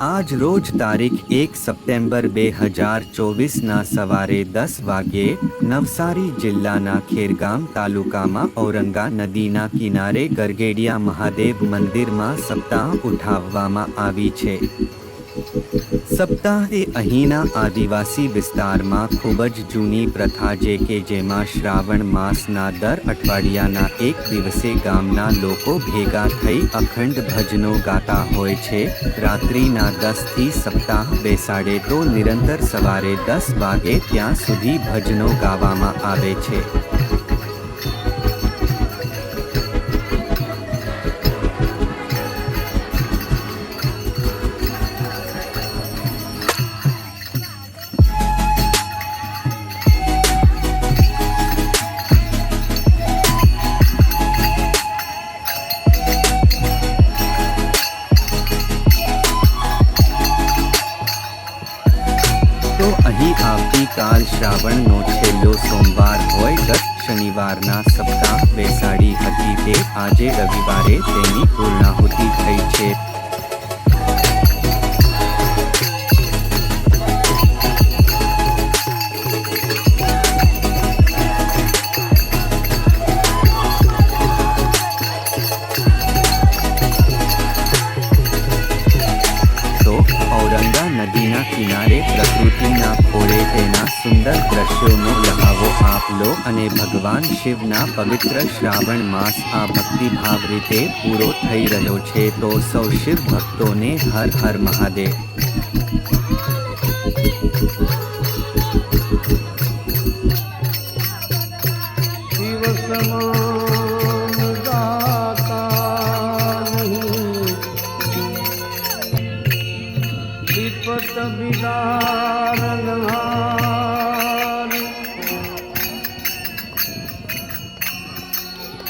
આજ રોજ તારીખ એક સપ્ટેમ્બર બે હજાર ચોવીસના સવારે દસ વાગ્યે નવસારી જિલ્લાના ખેરગામ તાલુકામાં ઔરંગા નદીના કિનારે ગરગેડિયા મહાદેવ મંદિરમાં સપ્તાહ ઉઠાવવામાં આવી છે. સપ્તાહ એ અહીંના આદિવાસી વિસ્તારમાં ખૂબ જ જૂની પ્રથા છે કે જેમાં શ્રાવણ માસના દર અઠવાડિયાના એક દિવસે ગામના લોકો ભેગા થઈ અખંડ ભજનો ગાતા હોય છે. રાત્રિના દસથી સપ્તાહ બેસાડે તો નિરંતર સવારે દસ વાગે ત્યાં સુધી ભજનો ગાવામાં આવે છે. તો અહીં આવતીકાલ શ્રાવણનો છેલ્લો સોમવાર હોય ગત શનિવારના સપ્તાહ બેસાડી હતી તે આજે રવિવારે તેની પૂર્ણાહુતિ થઈ છે. નદીના કિનારે પ્રકૃતિના ખોળે તેના સુંદર દ્રશ્યોનો લહાવો આપ લો અને ભગવાન શિવના પવિત્ર શ્રાવણ માસ આ ભક્તિભાવ રીતે પૂરો થઈ રહ્યો છે તો સૌ શિવ ભક્તોને હર હર મહાદેવ. વિપત વિદારણહાર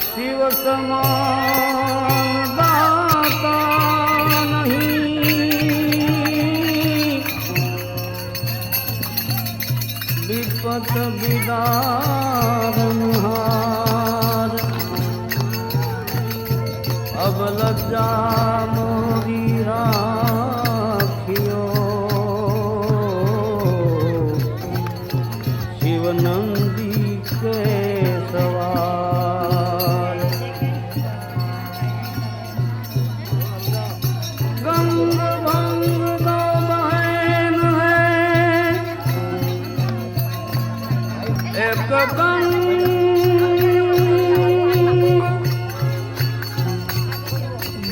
શિવ સમાન દાતા નહીં વિપત વિદારણહાર અબ લજ્જા મોરી રાખ્યો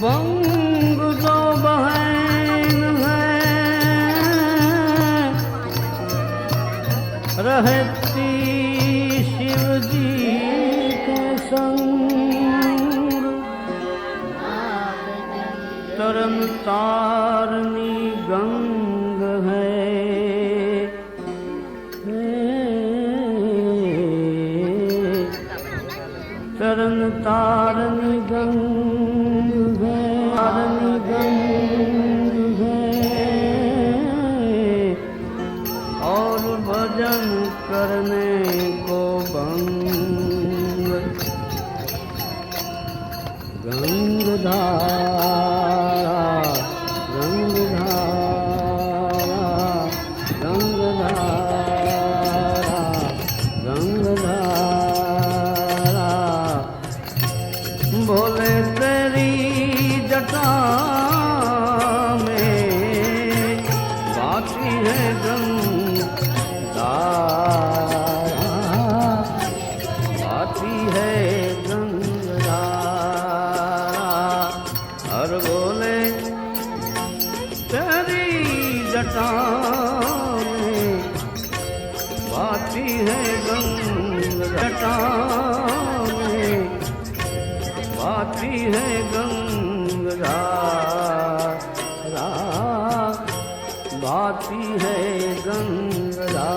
બંગ જો બહેન હૈ રહેતી શિવજી કે સંગ તરમ તારની ગંગ હૈ તરણ તારની ગંગ करने को बंग गंगधारा गंगधारा गंगधारा गंगधारा भोले ડોલે તારી જટા बाती है गंग जटाने बाती है गंग रा बाती है गंग रा